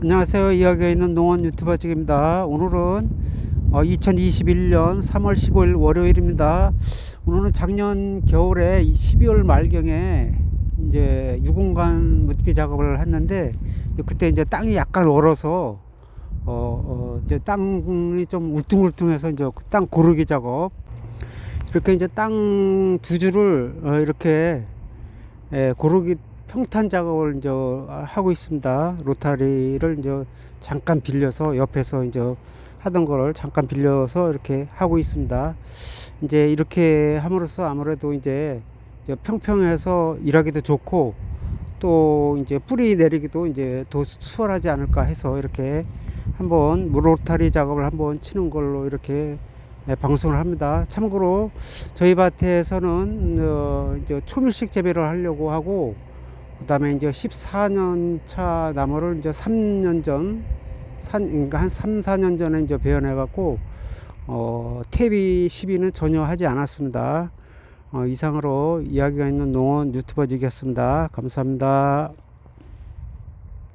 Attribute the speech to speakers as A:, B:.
A: 안녕하세요. 이야기가 있는 농원 유튜버 직입니다. 오늘은 어, 2021년 3월 15일 월요일입니다. 오늘은 작년 겨울에 12월 말경에 이제 유공간 묻기 작업을 했는데 그때 이제 땅이 약간 얼어서 어, 어 이제 땅이 좀 울퉁불퉁해서 이제 그땅 고르기 작업 이렇게 이제 땅 두 줄을 어, 이렇게 예, 고르기 평탄 작업을 이제 하고 있습니다. 로타리를 이제 잠깐 빌려서 옆에서 이제 하던 거를 잠깐 빌려서 이렇게 하고 있습니다. 이제 이렇게 함으로써 아무래도 이제 평평해서 일하기도 좋고 또 이제 뿌리 내리기도 이제 더 수월하지 않을까 해서 이렇게 한번 로타리 작업을 한번 치는 걸로 이렇게 예, 방송을 합니다. 참고로 저희 밭에서는 어, 이제 초밀식 재배를 하려고 하고 그 다음에 이제 14년 차 나무를 이제 3년 전, 산, 그러니까 한 3, 4년 전에 이제 배연해 갖고 어, 퇴비 시비는 전혀 하지 않았습니다. 어, 이상으로 이야기가 있는 농원 유튜버지겠습니다. 감사합니다.